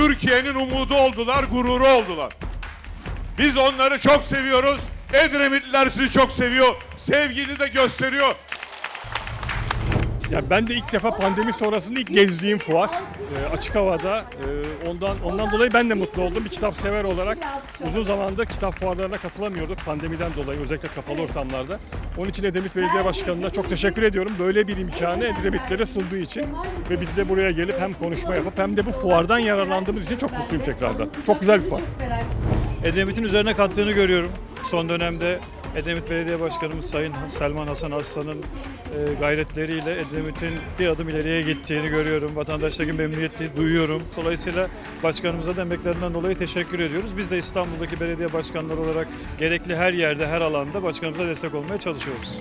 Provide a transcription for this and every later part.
Türkiye'nin umudu oldular, gururu oldular. Biz onları çok seviyoruz. Edremitliler sizi çok seviyor. Sevgini de gösteriyor. Ya ben de ilk defa pandemi sonrasında ilk gezdiğim fuar e, açık havada. E, ondan ondan dolayı ben de mutlu oldum. Bir kitap sever olarak uzun zamandır kitap fuarlarına katılamıyorduk pandemiden dolayı özellikle kapalı ortamlarda. Onun için Edremit Belediye Başkanı'na çok teşekkür ediyorum. Böyle bir imkanı Edremitlere sunduğu için ve biz de buraya gelip hem konuşma yapıp hem de bu fuardan yararlandığımız için çok mutluyum tekrardan. Çok güzel bir fuar. Edremit'in üzerine kattığını görüyorum. Son dönemde Edremit Belediye Başkanımız Sayın Selman Hasan Aslan'ın e, gayretleriyle Edremit'in bir adım ileriye gittiğini görüyorum. Vatandaştaki memnuniyeti duyuyorum. Dolayısıyla başkanımıza da emeklerinden dolayı teşekkür ediyoruz. Biz de İstanbul'daki belediye başkanları olarak gerekli her yerde, her alanda başkanımıza destek olmaya çalışıyoruz.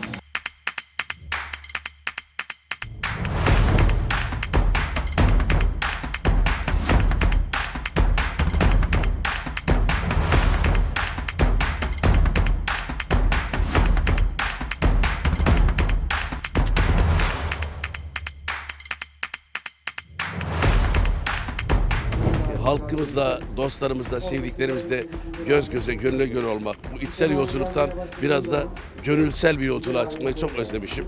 Halkımızla, dostlarımızla, sevdiklerimizle göz göze, gönle göre olmak. Bu içsel yolculuktan biraz da gönülsel bir yolculuğa çıkmayı çok özlemişim.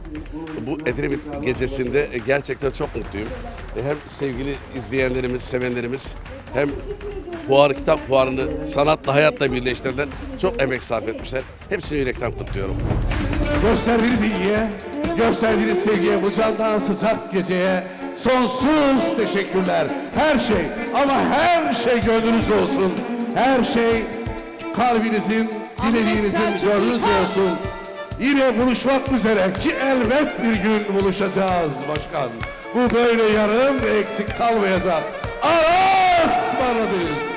Bu Edremit gecesinde gerçekten çok mutluyum. E, Hem sevgili izleyenlerimiz, sevenlerimiz hem fuar, kitap fuarını sanatla, hayatla birleştirdiler. Çok emek sarf etmişler. Hepsini yürekten kutluyorum. Gösterdiğiniz ilgiye, gösterdiğiniz sevgiye, bu candan sıcak geceye sonsuz teşekkürler. Her şey ama her şey gönlünüz olsun. Her şey kalbinizin, dilediğinizin gönlünüzce olsun. Yine buluşmak üzere ki elbet bir gün buluşacağız başkan. Bu böyle yarım ve eksik kalmayacak. Aras bana